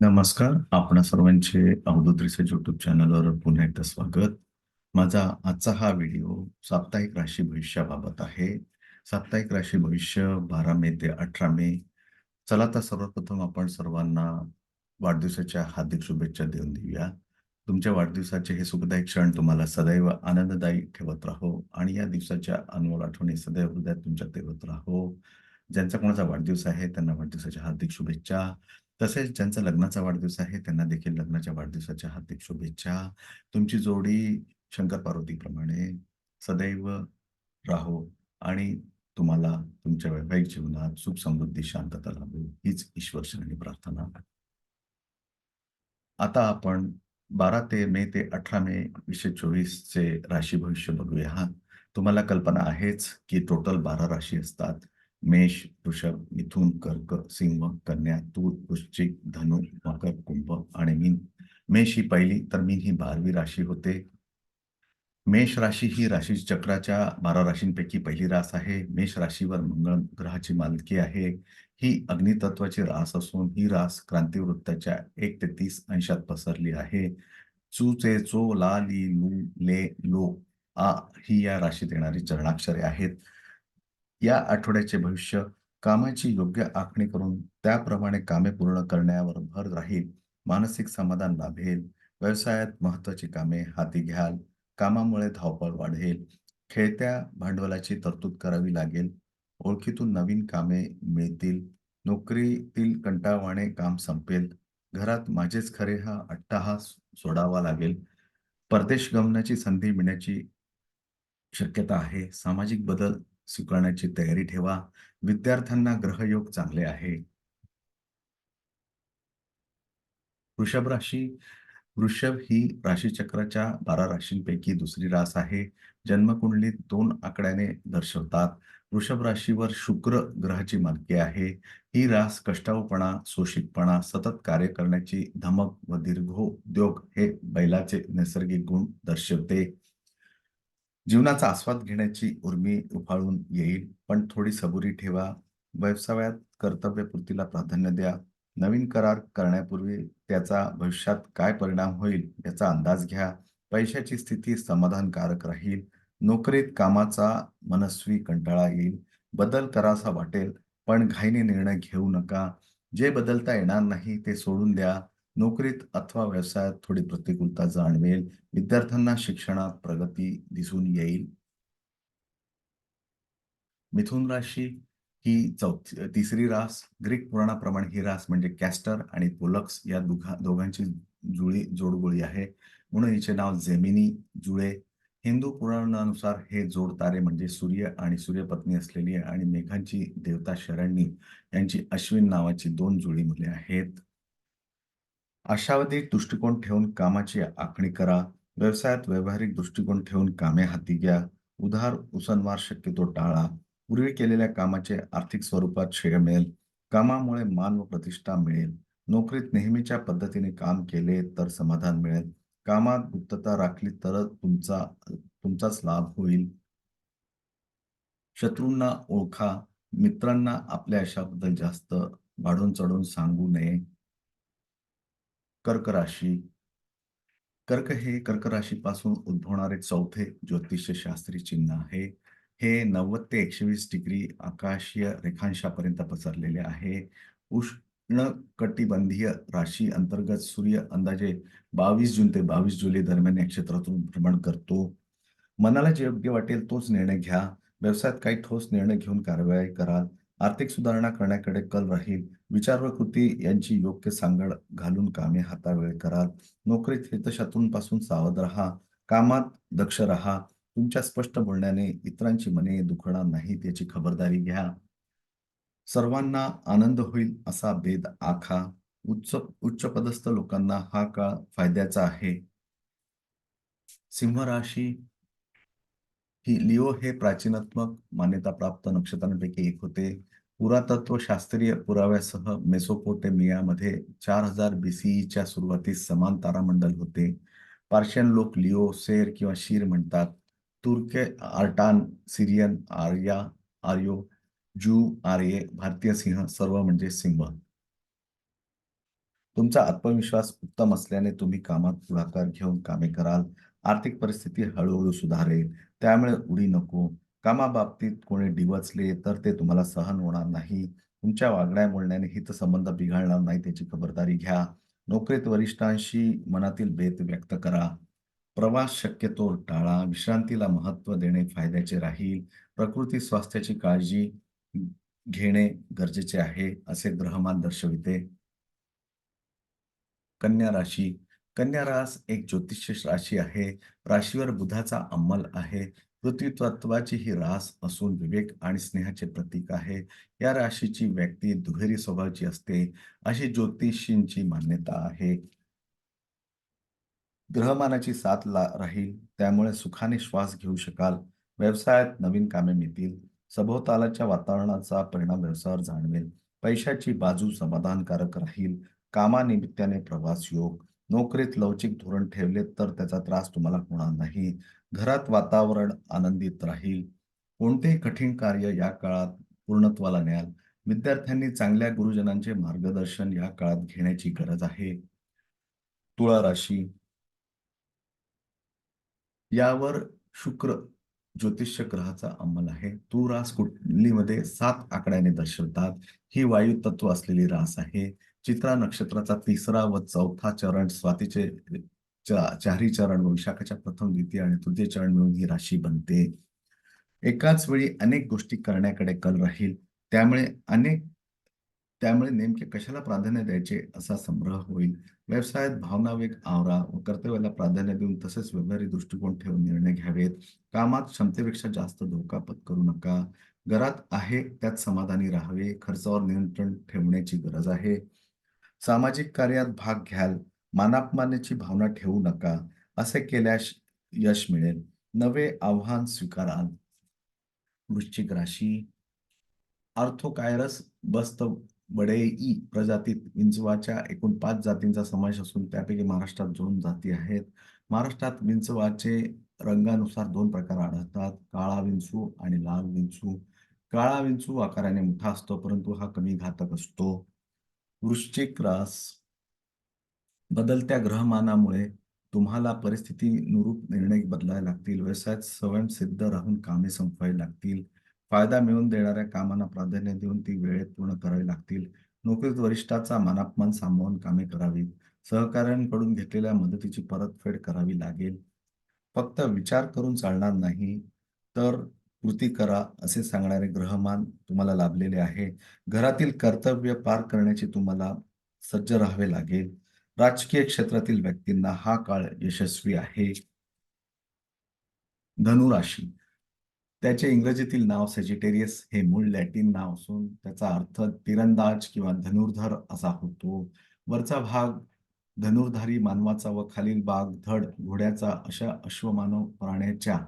नमस्कार. आपण सर्वांचे अवधूत रिसर्च युट्यूब चॅनलवर पुन्हा एकदा स्वागत. माझा आजचा हा व्हिडिओ साप्ताहिक राशी भविष्याबाबत आहे. साप्ताहिक राशी भविष्य बारा मे ते अठरा मे. चला तर सर्वप्रथम आपण सर्वांना वाढदिवसाच्या हार्दिक शुभेच्छा देऊन देऊया. तुमच्या वाढदिवसाचे हे सुखदायक क्षण तुम्हाला सदैव आनंददायी ठेवत राहो आणि या दिवसाच्या अनमोल आठवणी सदैव हृदयात तुमच्या ठेवत राहो. ज्यांचा कोणाचा वाढदिवस आहे त्यांना वाढदिवसाच्या हार्दिक शुभेच्छा. तसेच ज्यांचा लग्नाचा वाढदिवस आहे त्यांना देखील लग्नाच्या वाढदिवसाच्या हार्दिक शुभेच्छा. तुमची जोडी शंकर पार्वतीप्रमाणे सदैव राहो आणि तुम्हाला तुमच्या वैवाहिक जीवनात सुख समृद्धी शांतता लाभो हीच ईश्वरचरणी प्रार्थना. आता आपण बारा ते मे ते अठरा मे वीसशे चोवीस चे राशी भविष्य बघूया. तुम्हाला कल्पना आहेच की टोटल बारा राशी असतात. मेष वृषभ मिथुन कर्क सिंह कन्या तूर वृश्चिक धनु मकर कुंभ आणि मीन. मेष ही पहिली तर मीन ही बारवी राशी होते. मेष राशी ही राशी चक्राच्या बारा राशींपैकी पहिली रास आहे. मेष राशीवर मंगळ ग्रहाची मालकी आहे. ही अग्नितत्वाची रास असून ही रास क्रांतिवृत्ताच्या एक ते तीस अंशात पसरली आहे. चूचे चो ला ली लू ले लो आ ही या राशीत येणारी चरणाक्षरे आहेत. या आठवड्याचे भविष्य कामाची योग्य आखणी करून त्याप्रमाणे कामे पूर्ण करण्यावर भर राहील. मानसिक समाधान लाभेल. व्यवसायात महत्वाची कामे हाती घ्याल. कामामुळे धावपळ वाढेल. खेळत्या भांडवलाची तरतूद करावी लागेल. ओळखीतून नवीन कामे मिळतील. नोकरीतील कंटाळवाणे काम संपेल. घरात माझेच खरे हा अट्टाहास सोडावा लागेल. परदेश गमनाची संधी मिळण्याची शक्यता आहे. सामाजिक बदल स्वीकारण्याची तयारी ठेवा. विद्यार्थ्यांना ग्रहयोग चांगले आहे. वृषभ राशी वृषभ ही राशीचक्राच्या बारा राशींपैकी दुसरी रास आहे. जन्मकुंडलीत दोन आकड्याने दर्शवतात. वृषभ राशीवर शुक्र ग्रहाची मालकी आहे. ही रास कष्टाऊपणा सोशिकपणा सतत कार्य करण्याची धमक व दीर्घोद्योग हे बैलाचे नैसर्गिक गुण दर्शवते. जीवनाचा आस्वाद घेण्याची उर्मी उफाळून येईल. पण थोडी सबुरी ठेवा. व्यवसायात कर्तव्यपूर्तीला प्राधान्य द्या. नवीन करार करण्यापूर्वी त्याचा भविष्यात काय परिणाम होईल याचा अंदाज घ्या. पैशाची स्थिती समाधानकारक राहील. नोकरीत कामाचा मनस्वी कंटाळा येईल. बदल करासा वाटेल. पण घाईने निर्णय घेऊ नका. जे बदलता येणार नाही ते सोडून द्या. नोकरीत अथवा व्यवसायात थोडी प्रतिकूलता जाणवेल. विद्यार्थ्यांना शिक्षणात प्रगती दिसून येईल. मिथुन राशी ही चौथी तिसरी रास ग्रीक पुराणाप्रमाणे ही रास म्हणजे कॅस्टर आणि पोलक्स या दोघा दोघांची जुळी जोडगोळी आहे. म्हणून हिचे नाव जेमिनी जुळे. हिंदू पुराणानुसार हे जोड तारे म्हणजे सूर्य आणि सूर्यपत्नी असलेली आणि मेघांची देवता शरण्य यांची अश्विन नावाची दोन जुळी मुले आहेत. आशावादी दृष्टिकोन ठेवून कामाची आखणी करा. व्यवसायात व्यावहारिक दृष्टिकोन ठेवून कामे हाती घ्या. उधार उसनवार शक्यतो टाळा. पूर्वी केलेल्या कामाचे आर्थिक स्वरूपात श्रेय मिळेल. कामामुळे मान व प्रतिष्ठा मिळेल. नोकरीत नेहमीच्या पद्धतीने काम केले तर समाधान मिळेल. कामात गुप्तता राखली तर तुमचा तुमचाच लाभ होईल. शत्रूंना ओळखा. मित्रांना आपल्या यशाबद्दल जास्त वाढून चढून सांगू नये. कर्क राशी. कर्क हे कर्क राशीपासून उद्भवणारे चौथे ज्योतिष शास्त्री चिन्ह आहे. हे नव्वद ते एकशे वीस डिग्री आकाशीय रेखांशापर्यंत पसरलेले आहे. उष्ण कटिबंधीय राशी अंतर्गत सूर्य अंदाजे बावीस जून ते बावीस जुलै दरम्यान या क्षेत्रातून भ्रमण करतो. मनाला जे योग्य वाटेल तोच निर्णय घ्या. व्यवसायात काही ठोस निर्णय घेऊन कारवाई कराल आर्थिक सुधारणा करण्याकडे कल राहील. विचार व कृती यांची योग्य सांगड घालून कामे हातावेळ कराल. नोकरीत हितशत्रूंपासून सावध राहा. कामात दक्ष राहा. तुमच्या स्पष्ट बोलण्याने इतरांची मने दुखणार नाहीत याची खबरदारी घ्या. सर्वांना आनंद होईल असा भेद आखा. उच्च उच्च पदस्थ लोकांना हा काळ फायद्याचा आहे. सिंह राशी ही लिओ हे प्राचीनात्मक मान्यता प्राप्त नक्षत्रांपैकी एक होते. पुरातत्व शास्त्रीय पुराव्यासह मेसोपोटेमियामध्ये चार हजार बीसीईच्या सुरुवातीस समान तारामंडल होते. पार्शियन लोक लिओ सेर किंवा शीर म्हणतात. तुर्के आर्टान सिरियन आर्या आर्यो जू आर्ये भारतीय सिंह सर्व म्हणजे सिंह. तुमचा आत्मविश्वास उत्तम असल्याने तुम्ही कामात पुढाकार घेऊन कामे कराल. आर्थिक परिस्थिती हळूहळू सुधारेल. त्यामुळे उडी नको. कामाबाबतीत कोणी डिवचले तर ते तुम्हाला सहन होणार नाही. तुमच्या वागण्या बोलण्याने हितसंबंध बिघडणार नाही त्याची खबरदारी घ्या. नोकरीत वरिष्ठांशी मनातील भेद व्यक्त करा. प्रवास शक्यतो टाळा. विश्रांतीला महत्त्व देणे फायद्याचे राहील. प्रकृती स्वास्थ्याची काळजी घेणे गरजेचे आहे असे ग्रहमान दर्शविते. कन्या राशी. कन्या रास एक ज्योतिष राशी आहे. राशीवर बुधाचा अंमल आहे. पृथ्वी तत्वाची ही रास असून विवेक आणि स्नेहाचे प्रतीक आहे. या राशीची व्यक्ती दुहेरी स्वभावाची असते अशी ज्योतिषींची मान्यता आहे. ग्रहमानाची साथ ला राहील त्यामुळे सुखाने श्वास घेऊ शकाल. व्यवसायात नवीन कामे मिळतील सभोवतालाच्या वातावरणाचा परिणाम व्यवसायावर जाणवेल. पैशाची बाजू समाधानकारक राहील कामानिमित्ताने प्रवास योग नोकरीत लवचिक धोरण ठेवले तर त्याचा त्रास तुम्हाला होणार नाही. घरात वातावरण आनंदित राहील. कोणतेही कठीण कार्य या काळात पूर्णत्वाला न्याल. विद्यार्थ्यांनी चांगल्या गुरुजनांचे मार्गदर्शन या काळात घेण्याची गरज आहे. तुळा राशी. यावर शुक्र ज्योतिष्य ग्रहाचा अंमल आहे. तू रास कुंडलीमध्ये सात आकड्याने दर्शवतात. ही वायू तत्व असलेली रास आहे. चित्रा नक्षत्राचा तिसरा व चौथा चरण स्वातीचे चारी चरण व विशाखाच्या प्रथम द्वितीय आणि तृतीय चरण मिळून ही राशी बनते. एकाच वेळी अनेक गोष्टी करण्याकडे कल राहील. त्यामुळे अनेक त्यामुळे नेमके कशाला प्राधान्य द्यायचे असा संग्रह होईल. व्यवसायात भावना वेग आवरा व कर्तव्याला प्राधान्य देऊन तसेच व्यवहारी दृष्टिकोन ठेवून निर्णय घ्यावेत. कामात क्षमतेपेक्षा जास्त धोका पत्करू नका. घरात आहे त्यात समाधानी राहावे. खर्चावर नियंत्रण ठेवण्याची गरज आहे. सामाजिक कार्यात भाग घ्याल मानापमानाची भावना ठेवू नका असे केल्यास यश मिळेल. नवे आव्हान स्वीकाराल. वृश्चिक राशी. आर्थोकायरस बस्त बडेई प्रजातीत विंचवाच्या एकूण पाच जातींचा समावेश असून त्यापैकी महाराष्ट्रात दोन जाती आहेत. महाराष्ट्रात विंचवाचे रंगानुसार दोन प्रकार आढळतात काळा विंचू आणि लाल विंचू. काळा विंचू आकाराने मोठा असतो परंतु हा कमी घातक असतो. वृश्चिक रास बदलत्या ग्रहमानामुळे तुम्हाला परिस्थितीनुरूप निर्णय बदलायला लागतील. व्यवसायात स्वयंसिद्ध राहून कामे संपवावी लागतील. फायदा मिळवून देणाऱ्या कामांना प्राधान्य देऊन ती वेळेत पूर्ण करावी लागतील. नोकरीत वरिष्ठाचा मानापमान सांभाळून कामे करावीत सहकाऱ्यांकडून घेतलेल्या मदतीची परतफेड करावी लागेल. फक्त विचार करून चालणार नाही तर कृती करा असे सांगणारे ग्रहमान तुम्हाला लाभलेले आहे. घरातील कर्तव्य पार करण्याची तुम्हाला सज्ज राहावे लागेल. राजकीय क्षेत्रातील व्यक्तींना हा काळ यशस्वी आहे. धनुराशी. त्याचे इंग्रजीतील नाव सेजिटेरियस हे मूळ लॅटिन नाव असून त्याचा अर्थ तिरंदाज किंवा धनुर्धर असा होतो. वरचा भाग धनुर्धारी मानवाचा व खालील भाग धड घोड्याचा अशा अश्वमानव प्राण्याच्या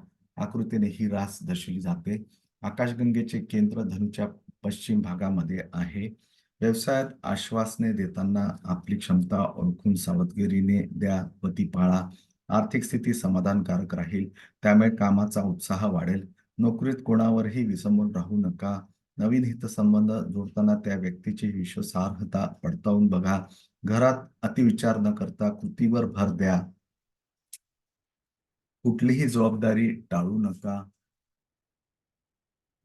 आकृतीने ही रास दर्शवली जाते. आकाशगंगेचे केंद्र धनुच्या पश्चिम भागामध्ये आहे. व्यवसायात आश्वासने देताना आपली क्षमता ओळखून सावधगिरीने द्या व ती पाळा. आर्थिक स्थिती समाधानकारक राहील. त्यामुळे कामाचा उत्साह वाढेल. नोकरीत कोणावरही विसंबून राहू नका. नवीन हितसंबंध जोडताना त्या व्यक्तीची विश्वासार्हता पडताळून बघा. घरात अतिविचार न करता कृतीवर भर द्या. कुठलीही जबाबदारी टाळू नका.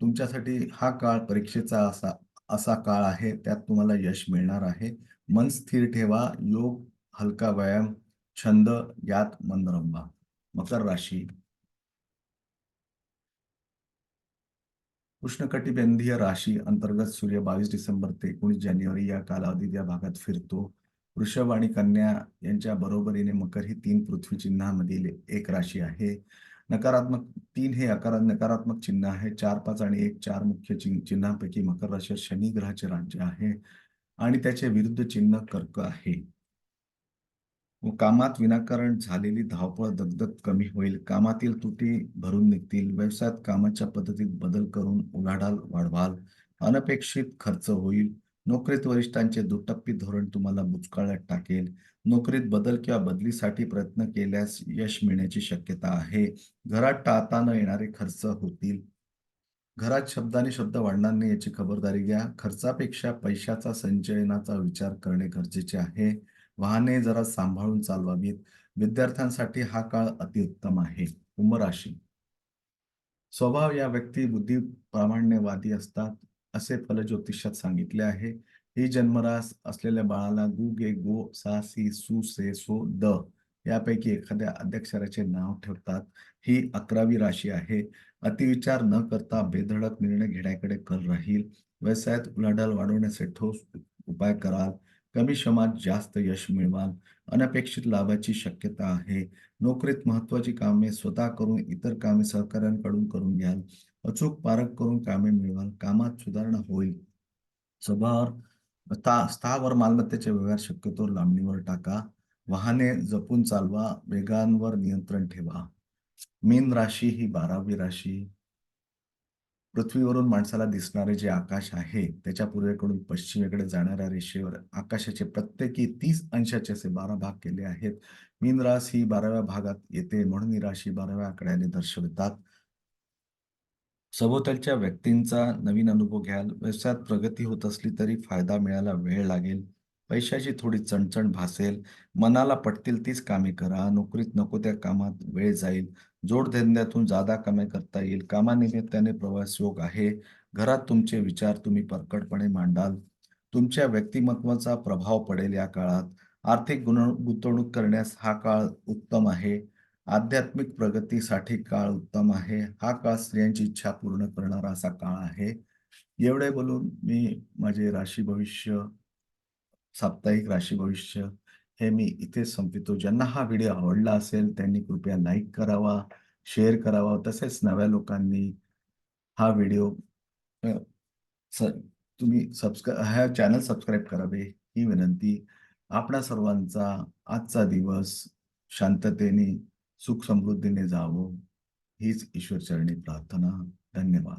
तुमच्यासाठी हा काळ परीक्षेचा असा असा काळ आहे त्यात तुम्हाला यश मिळणार आहे. मन स्थिर ठेवा योग हलका व्यायाम छंद यात मन रंबा मकर राशी. उष्णकटिबंधीय राशी अंतर्गत सूर्य बावीस डिसेंबर ते एकोणीस जानेवारी या कालावधीत या भागात फिरतो. वृषभ आणि कन्या यांच्या बरोबरीने मकर ही तीन पृथ्वी चिन्हामधील एक राशी आहे. नकारात्मक तीन हे अकारात नकारात्मक चिन्ह आहे. चार पाच आणि एक चार मुख्य चिन्हांपैकी मकर राशी शनी ग्रहाचे राज्य आहे आणि त्याचे विरुद्ध चिन्ह कर्क आहे. व कामात विनाकारण झालेली धावपळ दगदग कमी होईल. कामातील त्रुटी भरून निघतील. व्यवसायात कामाच्या पद्धतीत बदल करून उलाढाल वाढवाल. अनपेक्षित खर्च होईल. नोकरीत वरिष्ठांचे दुटप्पी धोरण तुम्हाला बुचकाळ्यात टाकेल. नोकरीत बदल किंवा बदलीसाठी प्रयत्न केल्यास यश मिळण्याची शक्यता आहे. घरात टाळता न येणारे खर्च होतील. घरात शब्दाने शब्द वाढणार नाही याची खबरदारी घ्या. खर्चापेक्षा पैशाचा संचयनाचा विचार करणे गरजेचे आहे. वाहने जरा सांभाळून चालवावीत. विद्यार्थ्यांसाठी हा काळ अतिउत्तम आहे. कुंभ राशी स्वभाव या व्यक्ती बुद्धी प्रामाण्यवादी असतात. असे फलज्योतिषात सांगितले आहे. ही जन्मरास असलेल्या बाळाला गु गे गो सा सी सु से सो द यापैकी एखाद्या अध्यक्षराचे नाव ठेवतात. ही अकरावी राशी आहे. अतिविचार न करता बेधडक निर्णय घेण्याकडे कल राहील. व्यवसायात उलाढाल वाढवण्याचे ठोस उपाय कराल. कमी श्रमात जास्त यश मिळवाल अनपेक्षित लाभाची शक्यता आहे. नोकरीत महत्वाची कामे स्वतः करून इतर कामे सहकाऱ्यांकडून करून घ्याल. अचूक पारख करून कामे मिळवाल. कामात सुधारणा होईल. स्वभावावर स्थावर मालमत्तेचे व्यवहार शक्यतो लांबणीवर टाका. वाहने जपून चालवा. वेगांवर नियंत्रण ठेवा. मीन राशी ही बारावी राशी. पृथ्वीवरून माणसाला दिसणारे जे आकाश आहे त्याच्या पूर्वेकडून पश्चिमेकडे जाणाऱ्या रेषेवर आकाशाचे प्रत्येकी तीस अंशाचे असे बारा भाग केले आहेत. मीन रास ही बाराव्या भागात येते म्हणून ही राशी बाराव्या आकड्याने दर्शवितात. सभोवतालच्या व्यक्तींचा नवीन अनुभव घ्याल. व्यवसायात प्रगती होत असली तरी फायदा मिळायला वेळ लागेल. पैशाची थोडी चणचण भासेल. मनाला पटतील तीच कामे करा. नोकरीत नको त्या कामात वेळ जाईल. जोडधंद्यातून जादा कमाई करता येईल. कामानिमित्ताने प्रवास योग आहे. घरात तुमचे विचार तुम्ही परकटपणे मांडाल. तुमच्या व्यक्तिमत्वाचा प्रभाव पडेल या काळात. आर्थिक गुण गुंतवणूक करण्यास हा काळ उत्तम आहे. आध्यात्मिक प्रगतीसाठी काळ उत्तम आहे. हा काळ स्त्रियांची इच्छा पूर्ण करणारा असा काळ आहे. एवढे बोलून मी माझे राशी भविष्य साप्ताहिक राशी भविष्य हे मी इथे संपवितो. ज्यांना हा व्हिडिओ आवडला असेल त्यांनी कृपया लाईक करावा शेअर करावा. तसेच नव्या लोकांनी हा व्हिडिओ स- तुम्ही सबस्क्रा हा चॅनल सबस्क्राईब करावे ही विनंती. आपणा सर्वांचा आजचा दिवस शांततेने सुख समृद्धीने जावो हीच ईश्वरचरणी प्रार्थना. धन्यवाद.